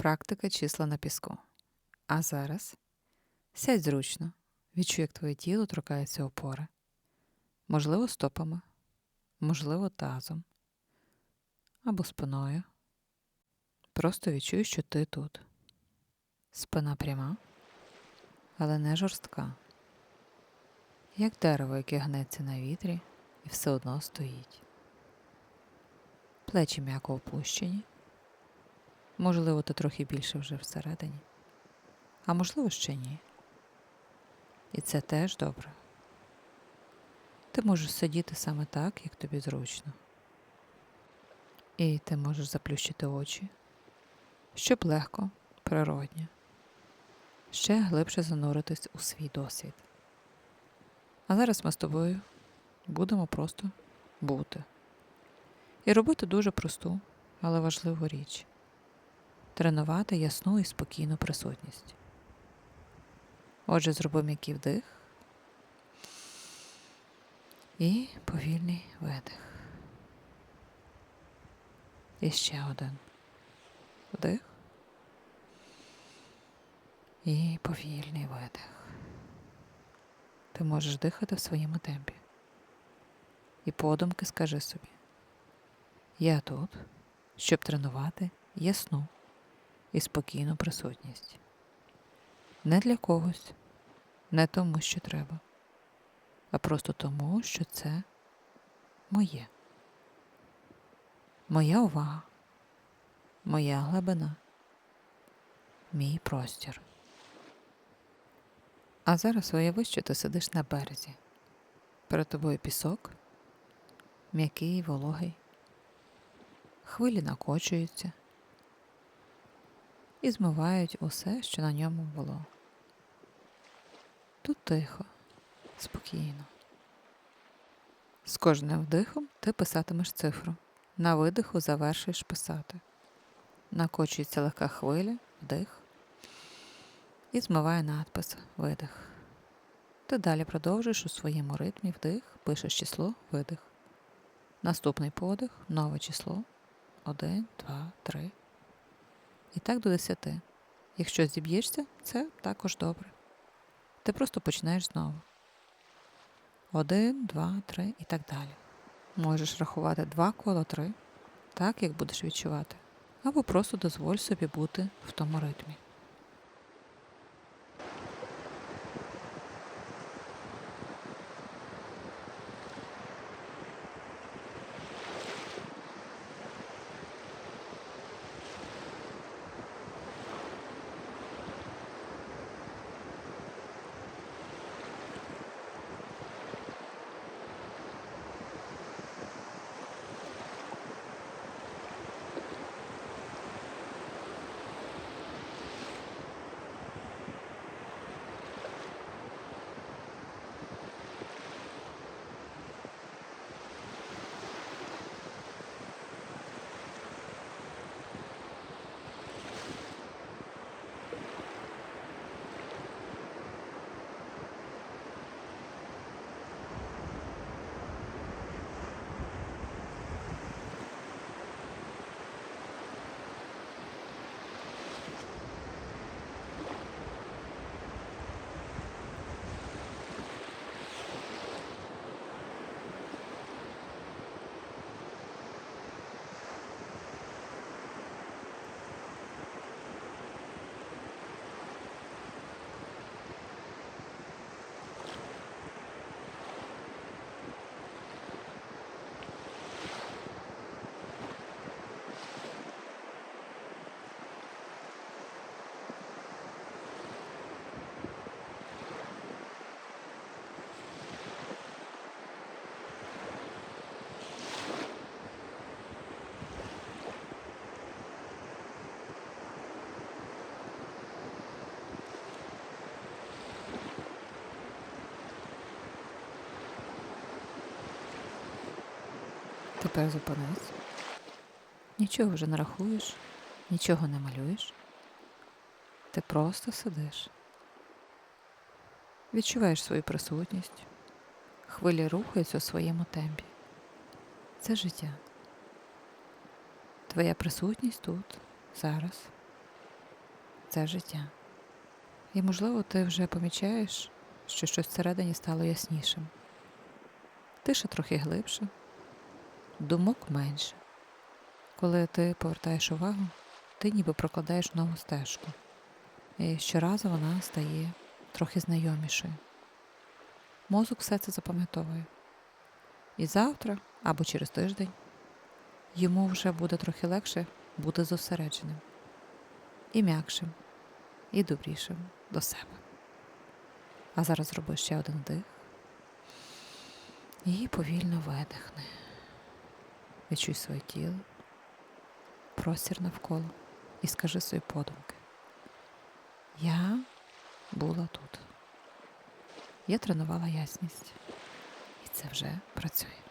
Практика числа на піску. А зараз сядь зручно, відчуй, як твоє тіло торкається опори. Можливо, стопами, можливо, тазом або спиною. Просто відчуй, що ти тут. Спина пряма, але не жорстка. Як дерево, яке гнеться на вітрі і все одно стоїть. Плечі м'яко опущені. Можливо, ти трохи більше вже всередині, а можливо, ще ні. І це теж добре. Ти можеш сидіти саме так, як тобі зручно. І ти можеш заплющити очі, щоб легко, природньо, ще глибше зануритись у свій досвід. А зараз ми з тобою будемо просто бути. І робити дуже просту, але важливу річ тренувати ясну і спокійну присутність. Отже, зроби м'який вдих і повільний видих. І ще один вдих і повільний видих. Ти можеш дихати в своєму темпі. І подумки скажи собі, я тут, щоб тренувати ясну і спокійну присутність. Не для когось, не тому, що треба, а просто тому, що це моє. Моя увага, моя глибина, мій простір. А зараз уяви, що ти сидиш на березі. Перед тобою пісок, м'який, вологий, хвилі накочуються і змивають усе, що на ньому було. Тут тихо, спокійно. З кожним вдихом ти писатимеш цифру. На видиху завершуєш писати. Накочується легка хвиля, вдих і змиває надпис видих. Ти далі продовжуєш у своєму ритмі вдих, пишеш число, видих. Наступний подих, нове число. Один, два, три. І так до десяти. Якщо зіб'єшся, це також добре. Ти просто починаєш знову. Один, два, три і так далі. Можеш рахувати два коло три, так як будеш відчувати. Або просто дозволь собі бути в тому ритмі. Тепер зупинись. Нічого вже не рахуєш, нічого не малюєш. Ти просто сидиш. Відчуваєш свою присутність. Хвилі рухаються у своєму темпі. Це життя. Твоя присутність тут, зараз, це життя. І, можливо, ти вже помічаєш, що щось всередині стало яснішим. Тиша трохи глибше, думок менше. Коли ти повертаєш увагу, ти ніби прокладаєш нову стежку. І щоразу вона стає трохи знайомішою. Мозок все це запам'ятовує. І завтра або через тиждень йому вже буде трохи легше бути зосередженим, і м'якшим, і добрішим до себе. А зараз зроби ще один вдих і повільно видихни. Відчуй своє тіло, простір навколо і скажи свої подумки. Я була тут. Я тренувала ясність. І це вже працює.